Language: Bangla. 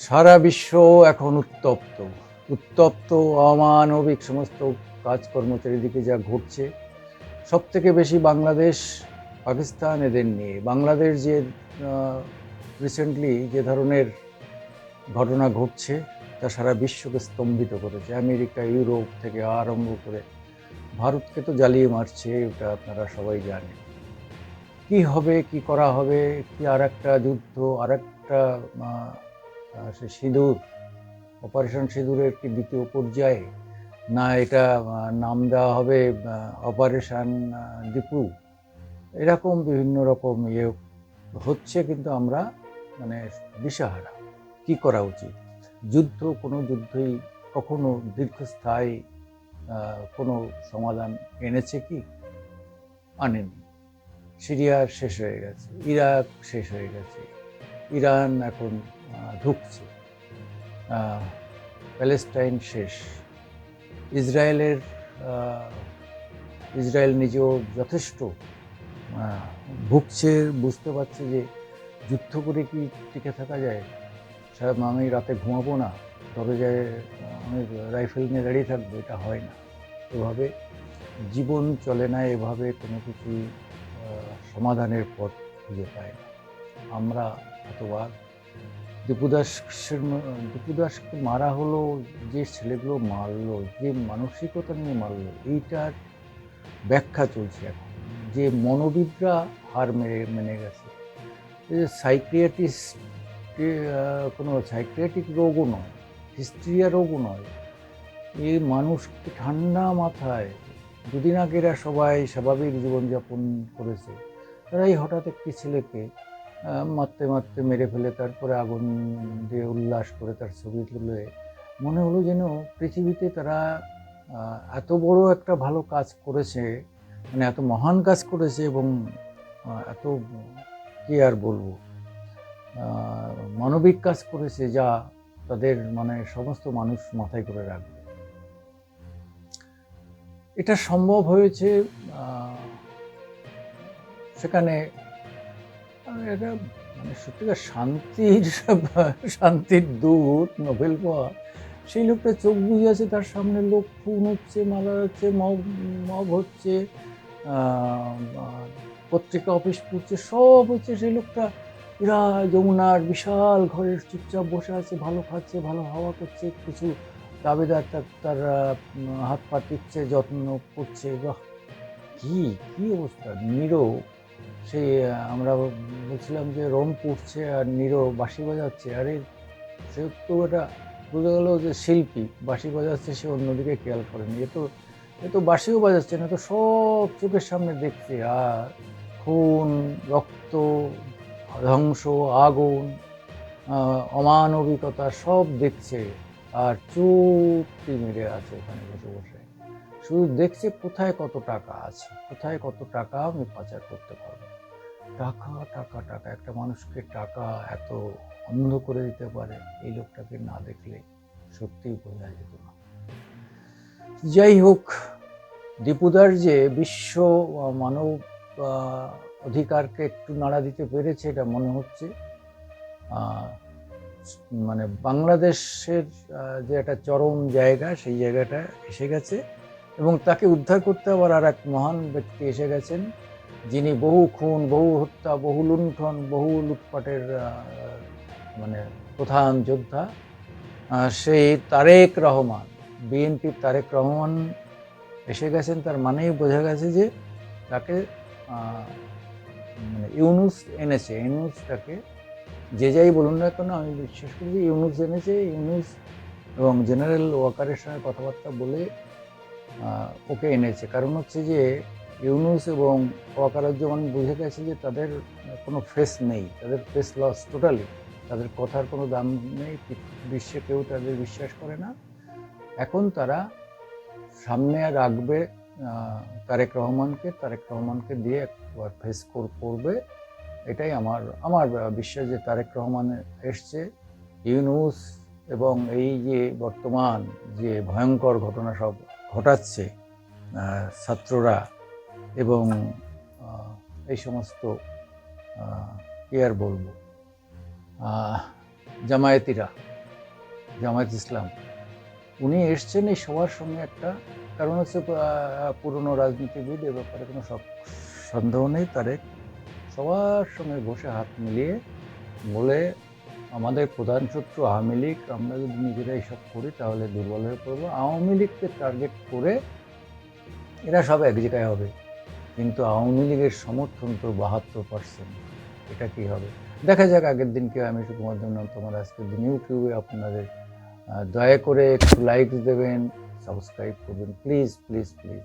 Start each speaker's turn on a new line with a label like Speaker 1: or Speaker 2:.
Speaker 1: সারা বিশ্ব এখন উত্তপ্ত। উত্তপ্ত অমানবিক সমস্ত কাজকর্ম চারিদিকে যা ঘটছে। সব থেকে বেশি বাংলাদেশ, পাকিস্তান এদের নিয়ে। বাংলাদেশ যে রিসেন্টলি যে ধরনের ঘটনা ঘটছে, তা সারা বিশ্বকে স্তম্ভিত করেছে। আমেরিকা, ইউরোপ থেকে আরম্ভ করে ভারতকে তো জ্বালিয়ে মারছে ওটা আপনারা সবাই জানেন। কি হবে, কি করা হবে, কি আর একটা যুদ্ধ আর একটা সে সিঁদুর, অপারেশন সিঁদুরের একটি দ্বিতীয় পর্যায়ে, না এটা নাম দেওয়া হবে অপারেশন দীপু। এরকম বিভিন্ন রকম ইয়ে হচ্ছে, কিন্তু আমরা মানে দিশাহারা। কি করা উচিত? যুদ্ধ, কোনো যুদ্ধই কখনো দীর্ঘস্থায়ী কোনো সমাধান এনেছে কি? আনেনি। সিরিয়া শেষ হয়ে গেছে, ইরাক শেষ হয়ে গেছে। ইরান এখন ঢুকছে। প্যালেস্টাইন শেষ। ইসরায়েলের ইসরায়েল নিজেও যথেষ্ট ভুগছে, বুঝতে পারছে যে যুদ্ধ করে কি টিকে থাকা যায়। সাহেব, আমি রাতে ঘুমাবো না, তবে দরজায় আমি রাইফেল নিয়ে দাঁড়িয়ে থাকব, এটা হয় না। এভাবে জীবন চলে না, এভাবে কোনো কিছু সমাধানের পথ খুঁজে পায় না। আমরা অতবার দীপুদাসের দীপুদাসকে মারা হলো, যে ছেলেগুলো মারলো, যে মানসিকতা নিয়ে মারলো, এইটার ব্যাখ্যা চলছে এখন। যে মনোবিদরা হার মেনে মেনে গেছে। সাইক্রিয়াটিস্ট কোনো সাইক্রিয়াটিক রোগও নয়, হিস্ট্রিয়া রোগও নয় এই মানুষকে ঠান্ডা মাথায়, দুদিন আগেরা সবাই স্বাভাবিক জীবনযাপন করেছে। তারাই হঠাৎ একটি ছেলেকে মারতে মারতে মেরে ফেলে, তারপরে আগুন দিয়ে উল্লাস করে তার ছবি তুলে। মনে হলো যেন পৃথিবীতে তারা এত বড় একটা ভালো কাজ করেছে মানে এত মহান কাজ করেছে এবং এত কি আর বলব মানবিক কাজ করেছে যা তাদের মানে সমস্ত মানুষ মাথায় করে রাখবে। এটা সম্ভব হয়েছে সেখানে এটা মানে সত্যিকার শান্তির শান্তির দূত নোবেল পাওয়া। সেই লোকটা চোখ বুঝে আছে, তার সামনে লোক খুন হচ্ছে মারা হচ্ছে মব মব হচ্ছে পত্রিকা, অফিস পড়ছে, সব হচ্ছে সেই লোকটা। এরা যমুনার বিশাল ঘরের চুপচাপ বসে আছে, ভালো খাচ্ছে, ভালো হাওয়া করছে, কিছু দাবেদার তার তার হাত পা টিপছে, যত্ন করছে। বাহ! কি কি অবস্থা নিরো সেই আমরা বলছিলাম যে রং পড়ছে আর নিরো বাঁশি বাজাচ্ছে। আরে, সে তো এটা বোঝা গেল যে শিল্পী, বাঁশি বাজাচ্ছে সে অন্যদিকে খেয়াল করেনি। এ তো এ তো বাঁশিও বাজাচ্ছে না তো সব চোখের সামনে দেখছে। আর খুন, রক্ত, ধ্বংস, আগুন অমানবিকতা সব দেখছে। আর চুপটি মেরে আছে ওখানে বসে বসে। শুধু দেখছে কোথায় কত টাকা আছে, কোথায় কত টাকা আমি পাচার করতে পারব। টাকা টাকা টাকা, একটা মানুষকে টাকা এত অন্ধ করে দিতে পারে এই লোকটাকে না দেখলে সত্যিই বোঝা যেত না। যাই হোক, দীপুদার যে বিশ্ব মানব অধিকারকে একটু নাড়া দিতে পেরেছে, এটা মনে হচ্ছে। মানে বাংলাদেশের যে একটা চরম জায়গা, সেই জায়গাটা এসে গেছে এবং তাকে উদ্ধার করতে আবার আর এক মহান ব্যক্তি এসে গেছেন, যিনি বহু খুন, বহু হত্যা, বহু লুণ্ঠন, বহু লুটপাটের মানে প্রধান যোদ্ধা সেই তারেক রহমান, বিএনপির তারেক রহমান এসে গেছেন। তার মানেই বোঝা গেছে যে তাকে মানে ইউনুস এনেছে ইউনুসটাকে যে যাই বলুন না কেন, আমি বিশ্বাস করি যে ইউনুস জেনেছে, ইউনুস এবং জেনারেল ওয়াকারের সঙ্গে কথাবার্তা বলে ওকে এনেছে। কারণ হচ্ছে যে ইউনুস এবং ওয়াকারুজ্জামান বুঝে গেছে যে তাদের কোনো ফেস নেই, তাদের ফেস লস টোটালি তাদের কথার কোনো দাম নেই, বিশ্বে কেউ তাদের বিশ্বাস করে না। এখন তারা সামনে রাখবে তারেক রহমানকে তারেক রহমানকে দিয়ে একবার ফেস করবে। এটাই আমার আমার বিশ্বাস যে তারেক রহমান এসছে। ইউনুস এবং এই যে বর্তমান যে ভয়ঙ্কর ঘটনা সব ঘটাচ্ছে ছাত্ররা এবং এই সমস্ত কি আর বলব জামায়াতিরা, জামায়াত ইসলাম, উনি এসছেন এই সবার সঙ্গে একটা কারণ হচ্ছে পুরনো রাজনীতিবিদ এ ব্যাপারে কোনো সন্দেহ নেই। তারেক সবার সঙ্গে বসে হাত মিলিয়ে বলে, আমাদের প্রধান শত্রু আওয়ামী লীগ, আমরা যদি নিজেরাই সব করি, তাহলে দুর্বল হয়ে পড়ব। আওয়ামী লীগকে টার্গেট করে এরা সব এক জায়গায় হবে। কিন্তু আওয়ামী লীগের সমর্থন তো বাহাত্তর পার্সেন্ট এটা কি হবে? দেখা যাক, আগের দিনকে আমি সুকুমার দেবনাথ তোমার আজকের দিন ইউটিউবে আপনাদের দয়া করে একটু লাইক দেবেন সাবস্ক্রাইব করবেন। Please please please